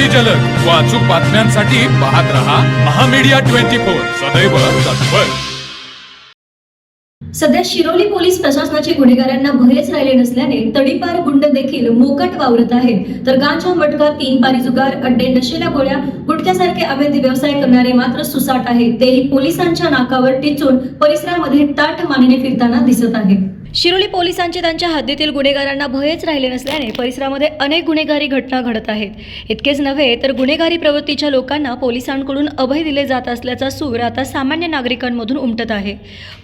अति जलद. व अचूक बातम्यांसाठी पाहत रहा महामीडिया ट्वेंटी फोर. सदैव तत्पर. सध्या शिरोली पोलीस प्रशासनाचे गुन्हेगारांना भयच राहिले नसल्याने तडीपार गुंड देखील मोकट वावरत आहेत. तर गांजा मटका तीन पारी जुगार अड्डे नशेल्या गोळ्या गुटख्यासारखे अवैध व्यवसाय करणारे मात्र सुसाट आहेत. तेही पोलिसांच्या नाकावर टिचून परिसरामध्ये ताट मानेने फिरताना दिसत आहेत. शिरोली पोलिसांचे त्यांच्या हद्दीतील गुन्हेगारांना भयच राहिले नसल्याने परिसरामध्ये अनेक गुन्हेगारी घटना घडत आहेत. इतकेच नव्हे तर गुन्हेगारी प्रवृत्तीच्या लोकांना पोलिसांकडून अभय दिले जात असल्याचा सूर आता सामान्य नागरिकांमधून उमटत आहे.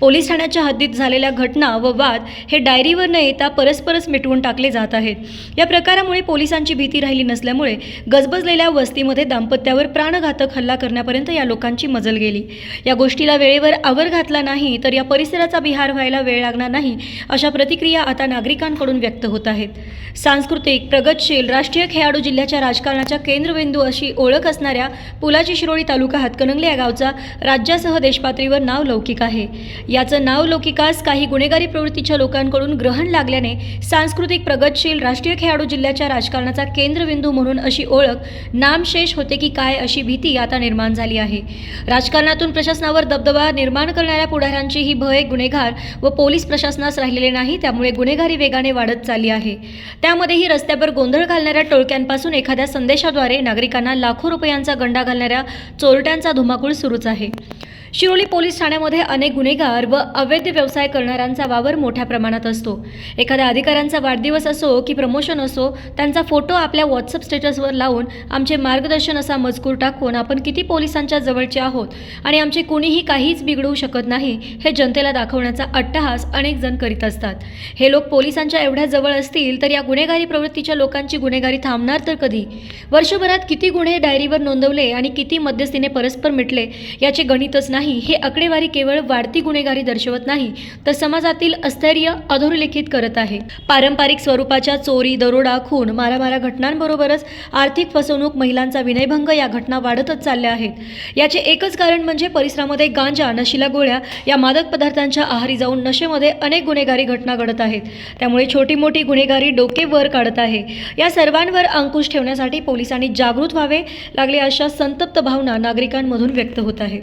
पोलीस ठाण्याच्या हद्दीत झालेल्या घटना व वाद हे डायरीवर न येता परस्परच मिटवून टाकले जात आहेत. या प्रकारामुळे पोलिसांची भीती राहिली नसल्यामुळे गजबजलेल्या वस्तीमध्ये दाम्पत्यावर प्राणघातक हल्ला करण्यापर्यंत या लोकांची मजल गेली. या गोष्टीला वेळेवर आवर घातला नाही तर या परिसराचा बिहार व्हायला वेळ लागणार नाही अशा प्रतिक्रिया आता नागरिकांकडून व्यक्त होत आहेत. सांस्कृतिक प्रगतशील राष्ट्रीय खेळाडू जिल्ह्याच्या राजकारणाच्या केंद्रबिंदू अशी ओळख असणाऱ्या पुलाची शिरोळी तालुका हातकणंगले या गावचा राज्यासह देशपातळीवर नाव लौकिक आहे. याचं नाव लौकिकास काही गुन्हेगारी प्रवृत्तीच्या लोकांकडून ग्रहण लागल्याने सांस्कृतिक प्रगतशील राष्ट्रीय खेळाडू जिल्ह्याच्या राजकारणाचा केंद्रबिंदू म्हणून अशी ओळख नामशेष होते की काय अशी भीती आता निर्माण झाली आहे. राजकारणातून प्रशासनावर दबदबा निर्माण करणाऱ्या पुढाऱ्यांची ही भय गुन्हेगार व पोलीस प्रशासनास राहिलेले नाही त्यामुळे गुन्हेगारी वेगाने वाढत चालली आहे. त्यामध्येही रस्त्यावर गोंधळ घालणाऱ्या टोळक्यांपासून एखाद्या संदेशाद्वारे नागरिकांना लाखो रुपयांचा गंडा घालणाऱ्या चोरट्यांचा धुमाकूळ सुरूच आहे. शिरोली पोलीस ठाण्यामध्ये अनेक गुन्हेगार व अवैध व्यवसाय करणाऱ्यांचा वावर मोठ्या प्रमाणात असतो. एखाद्या अधिकाऱ्यांचा वाढदिवस असो की प्रमोशन असो त्यांचा फोटो आपल्या व्हॉट्सअप स्टेटसवर लावून आमचे मार्गदर्शन असा मजकूर टाकून आपण किती पोलिसांच्या जवळचे आहोत आणि आमचे कुणीही काहीच बिघडवू शकत नाही हे जनतेला दाखवण्याचा अट्टहास अनेक जण करीत असतात. हे लोक पोलिसांच्या एवढ्या जवळ असतील तर या गुन्हेगारी प्रवृत्तीच्या लोकांची गुन्हेगारी थांबणार तर कधी? वर्षभरात किती गुन्हे डायरीवर नोंदवले आणि किती मध्यस्थीने परस्पर मिटले याचे गणितच नाही. हे आकडेवारी केवळ वाढती गुन्हेगारी दर्शवत नाही तर समाजातील अस्थैर्य अधोरेखित करत आहे. पारंपरिक स्वरूपाच्या चोरी दरोडा खून मारामारा घटनांबरोबरच आर्थिक फसवणूक महिलांचा विनयभंग या घटना वाढतच चालल्या आहेत. याचे एकच कारण म्हणजे परिसरामध्ये गांजा नशिला गोळ्या या मादक पदार्थांच्या आहारी जाऊन नशेमध्ये अनेक गुन्हेगारी घटना घडत आहेत. त्यामुळे छोटी मोठी गुन्हेगारी डोके वर काढत आहे. या सर्वांवर अंकुश ठेवण्यासाठी पोलिसांनी जागृत व्हावे लागले अशा संतप्त भावना नागरिकांमधून व्यक्त होत आहेत.